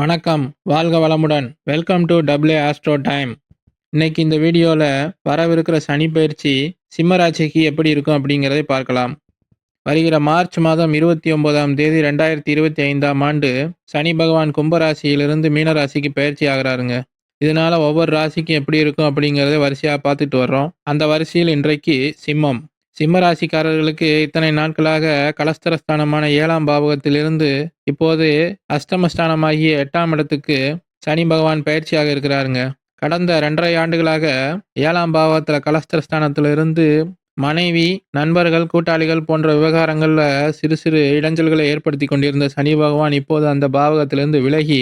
வணக்கம் வாழ்க வளமுடன். Welcome to W astro time இன்னைக்கு இந்த வீடியோவில் வரவிருக்கிற சனி பயிற்சி சிம்மராட்சிக்கு எப்படி இருக்கும் அப்படிங்கிறதை பார்க்கலாம். வருகிற மார்ச் மாதம் இருபத்தி ஒன்பதாம் தேதி ரெண்டாயிரத்தி இருபத்தி ஐந்தாம் ஆண்டு சனி பகவான் கும்பராசியிலிருந்து மீனராசிக்கு பயிற்சி ஆகிறாருங்க. இதனால ஒவ்வொரு ராசிக்கும் எப்படி இருக்கும் அப்படிங்கிறத வரிசையாக பார்த்துட்டு வர்றோம். அந்த வரிசையில் இன்றைக்கு சிம்மம். சிம்மராசிக்காரர்களுக்கு இத்தனை நாட்களாக கலஸ்தரஸ்தானமான ஏழாம் பாவகத்திலிருந்து இப்போது அஷ்டமஸ்தானமாகிய எட்டாம் இடத்துக்கு சனி பகவான் பயிற்சியாக இருக்கிறாருங்க. கடந்த ரெண்டரை ஆண்டுகளாக ஏழாம் பாவத்தில் கலஸ்தரஸ்தானத்திலிருந்து மனைவி நண்பர்கள் கூட்டாளிகள் போன்ற விவகாரங்களில் சிறு சிறு இடைஞ்சல்களை ஏற்படுத்தி கொண்டிருந்த சனி பகவான் இப்போது அந்த பாவகத்திலிருந்து விலகி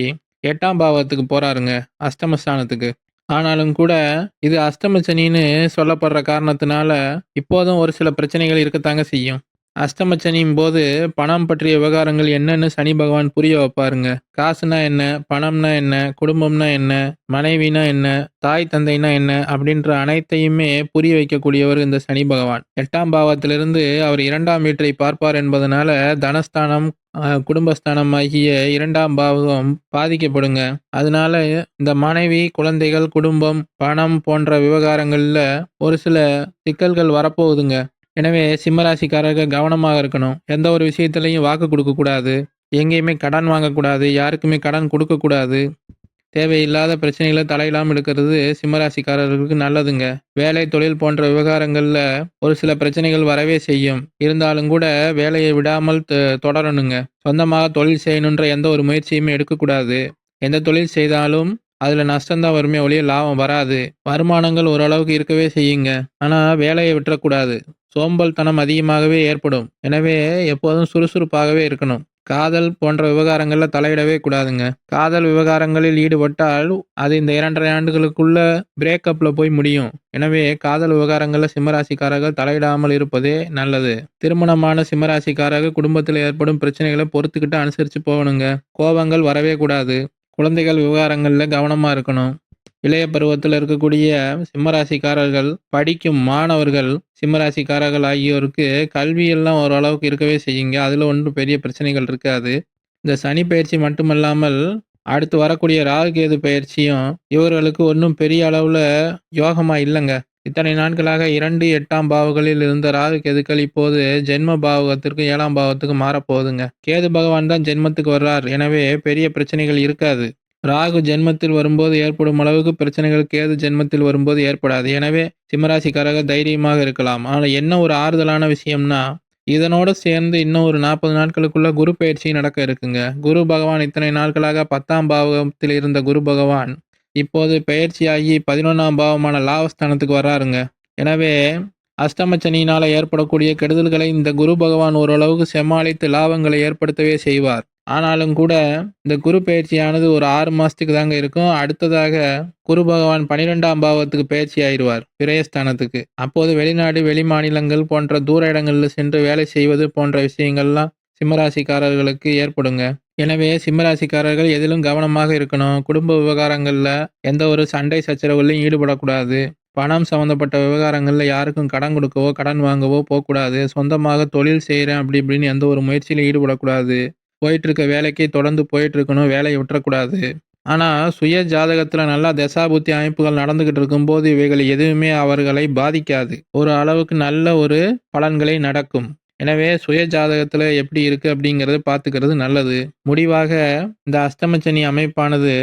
எட்டாம் பாவத்துக்கு போறாருங்க அஷ்டமஸ்தானத்துக்கு. ஆனாலும் கூட இது அஷ்டம சனின்னு சொல்லப்படுற காரணத்தினால இப்போதும் ஒரு சில பிரச்சனைகள் இருக்கத்தாங்க செய்யும். அஷ்டம போது பணம் பற்றிய விவகாரங்கள் என்னன்னு சனி பகவான் புரிய வைப்பாருங்க. காசுனா என்ன பணம்னா என்ன குடும்பம்னா என்ன மனைவினா என்ன தாய் தந்தைனா என்ன அப்படின்ற அனைத்தையுமே புரிய வைக்கக்கூடியவர் இந்த சனி பகவான். எட்டாம் பாவத்திலிருந்து அவர் இரண்டாம் வீட்டை பார்ப்பார் என்பதனால தனஸ்தானம் குடும்பஸ்தானம் ஆகிய இரண்டாம் பாவம் பாதிக்கப்படுங்க. அதனால இந்த மனைவி குழந்தைகள் குடும்பம் பணம் போன்ற விவகாரங்களில் ஒரு சில சிக்கல்கள் வரப்போகுதுங்க. எனவே சிம்மராசிக்காரர்கள் கவனமாக இருக்கணும். எந்த ஒரு விஷயத்துலையும் வாக்கு கொடுக்கக்கூடாது எங்கேயுமே கடன் வாங்கக்கூடாது யாருக்குமே கடன் கொடுக்கக்கூடாது தேவையில்லாத பிரச்சனைகளை தலையிடாமல் இருக்கிறது சிம்மராசிக்காரர்களுக்கு நல்லதுங்க. வேலை தொழில் போன்ற விவகாரங்களில் ஒரு சில பிரச்சனைகள் வரவே செய்யும். இருந்தாலும் கூட வேலையை விடாமல் தொடரணுங்க. சொந்தமாக தொழில் செய்யணுன்ற எந்த ஒரு முயற்சியுமே எடுக்கக்கூடாது எந்த தொழில் செய்தாலும் அதில் நஷ்டம்தான் வருமே ஒழிய லாபம் வராது. வருமானங்கள் ஓரளவுக்கு இருக்கவே செய்யுங்க. ஆனால் வேலையை விட்டுறக்கூடாது சோம்பல்தனம் அதிகமாகவே ஏற்படும். எனவே எப்போதும் சுறுசுறுப்பாகவே இருக்கணும். காதல் போன்ற விவகாரங்களில் தலையிடவே கூடாதுங்க. காதல் விவகாரங்களில் ஈடுபட்டால் அது இந்த இரண்டரை ஆண்டுகளுக்குள்ள பிரேக்கப்பில் போய் முடியும். எனவே காதல் விவகாரங்களில் சிம்மராசிக்காரர்கள் தலையிடாமல் இருப்பதே நல்லது. திருமணமான சிம்மராசிக்காரர்கள் குடும்பத்தில் ஏற்படும் பிரச்சனைகளை பொறுத்துக்கிட்டு அனுசரித்து போகணுங்க. கோபங்கள் வரவே கூடாது. குழந்தைகள் விவகாரங்களில் கவனமாக இருக்கணும். இளைய பருவத்தில் இருக்கக்கூடிய சிம்மராசிக்காரர்கள் படிக்கும் மாணவர்கள் சிம்மராசிக்காரர்கள் ஆகியோருக்கு கல்வியெல்லாம் ஓரளவுக்கு இருக்கவே செய்யுங்க. அதில் ஒன்றும் பெரிய பிரச்சனைகள் இருக்காது. இந்த சனி பயிற்சி மட்டுமல்லாமல் அடுத்து வரக்கூடிய ராகு கேது பயிற்சியும் இவர்களுக்கு ஒன்றும் பெரிய அளவில் யோகமாக இல்லைங்க. இத்தனை நாட்களாக இரண்டு எட்டாம் பாவங்களில் இருந்த ராகு கேதுக்கள் இப்போது ஜென்ம பாவகத்திற்கு ஏழாம் பாவத்துக்கு மாறப்போகுதுங்க. கேது பகவான் தான் ஜென்மத்துக்கு வர்றார். எனவே பெரிய பிரச்சனைகள் இருக்காது. ராகு ஜென்மத்தில் வரும்போது ஏற்படும் அளவுக்கு பிரச்சனைகள் கேது ஜென்மத்தில் வரும்போது ஏற்படாது. எனவே சிம்மராசிக்காரர்கள் தைரியமாக இருக்கலாம். ஆனால் என்ன ஒரு ஆறுதலான விஷயம்னா இதனோடு சேர்ந்து இன்னும் ஒரு நாற்பது நாட்களுக்குள்ள குரு பயிற்சி நடக்க இருக்குங்க. குரு பகவான் இத்தனை நாட்களாக பத்தாம் பாவகத்தில் இருந்த குரு பகவான் இப்போது பயிற்சியாகி பதினொன்றாம் பாவமான லாபஸ்தானத்துக்கு வராருங்க. எனவே அஷ்டமச்சனியினால் ஏற்படக்கூடிய கெடுதல்களை இந்த குரு பகவான் ஓரளவுக்கு சமாளித்து லாபங்களை ஏற்படுத்தவே செய்வார். ஆனாலும் கூட இந்த குரு பயிற்சியானது ஒரு ஆறு மாதத்துக்கு தாங்க இருக்கும். அடுத்ததாக குரு பகவான் பனிரெண்டாம் பாவத்துக்கு பயிற்சி ஆயிடுவார் விரயஸ்தானத்துக்கு. அப்போது வெளிநாடு வெளி மாநிலங்கள் போன்ற தூர இடங்களில் சென்று வேலை செய்வது போன்ற விஷயங்கள்லாம் சிம்மராசிக்காரர்களுக்கு ஏற்படுங்க. எனவே சிம்மராசிக்காரர்கள் எதிலும் கவனமாக இருக்கணும். குடும்ப விவகாரங்களில் எந்த ஒரு சண்டை சச்சரவுலையும் ஈடுபடக்கூடாது. பணம் சம்மந்தப்பட்ட விவகாரங்களில் யாருக்கும் கடன் கொடுக்கவோ கடன் வாங்கவோ போகக்கூடாது. சொந்தமாக தொழில் செய்கிறேன் அப்படி இப்படின்னு எந்த ஒரு முயற்சியிலும் ஈடுபடக்கூடாது. போயிட்டுருக்க வேலைக்கே தொடர்ந்து போயிட்டுருக்கணும் வேலையை விட்டுறக்கூடாது. ஆனால் சுய ஜாதகத்தில் நல்லா தசாபுத்தி அமைப்புகள் நடந்துக்கிட்டு இருக்கும்போது இவைகள் எதுவுமே அவர்களை பாதிக்காது. ஒரு அளவுக்கு நல்ல ஒரு பலன்களை நடக்கும். எனவே சுய ஜாதகத்தில் எப்படி இருக்குது அப்படிங்கிறத பார்த்துக்கிறது நல்லது. முடிவாக இந்த அஷ்டமச்சனி அமைப்பானது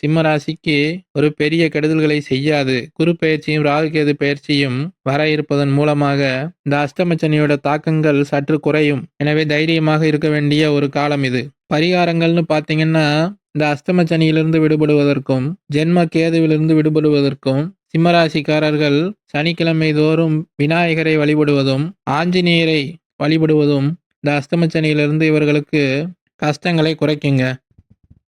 சிம்மராசிக்கு ஒரு பெரிய கெடுதல்களை செய்யாது. குரு பயிற்சியும் ராகுகேது பயிற்சியும் வர இருப்பதன் மூலமாக இந்த அஷ்டமச்சனியோட தாக்கங்கள் சற்று குறையும். எனவே தைரியமாக இருக்க வேண்டிய ஒரு காலம் இது. பரிகாரங்கள்னு பார்த்தீங்கன்னா இந்த அஷ்டமச்சனியிலிருந்து விடுபடுவதற்கும் ஜென்ம கேதுவிலிருந்து விடுபடுவதற்கும் சிம்மராசிக்காரர்கள் சனிக்கிழமை தோறும் விநாயகரை வழிபடுவதும் ஆஞ்சநேயரை வழிபடுவதும் இந்த அஷ்டமச்சனியிலிருந்து இவர்களுக்கு கஷ்டங்களை குறைக்குங்க.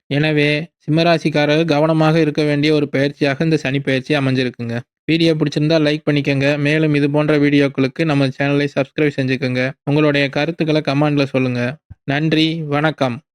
எனவே சிம்மராசிக்காரர்கள் கவனமாக இருக்க வேண்டிய ஒரு பயிற்சியாக இந்த சனி பயிற்சி அமைஞ்சிருக்குங்க. வீடியோ பிடிச்சிருந்தா லைக் பண்ணிக்கோங்க. மேலும் இது போன்ற வீடியோக்களுக்கு நம்ம சேனலை சப்ஸ்கிரைப் செஞ்சுக்கோங்க. உங்களுடைய கருத்துக்களை கமெண்ட்ல சொல்லுங்க. நன்றி. வணக்கம்.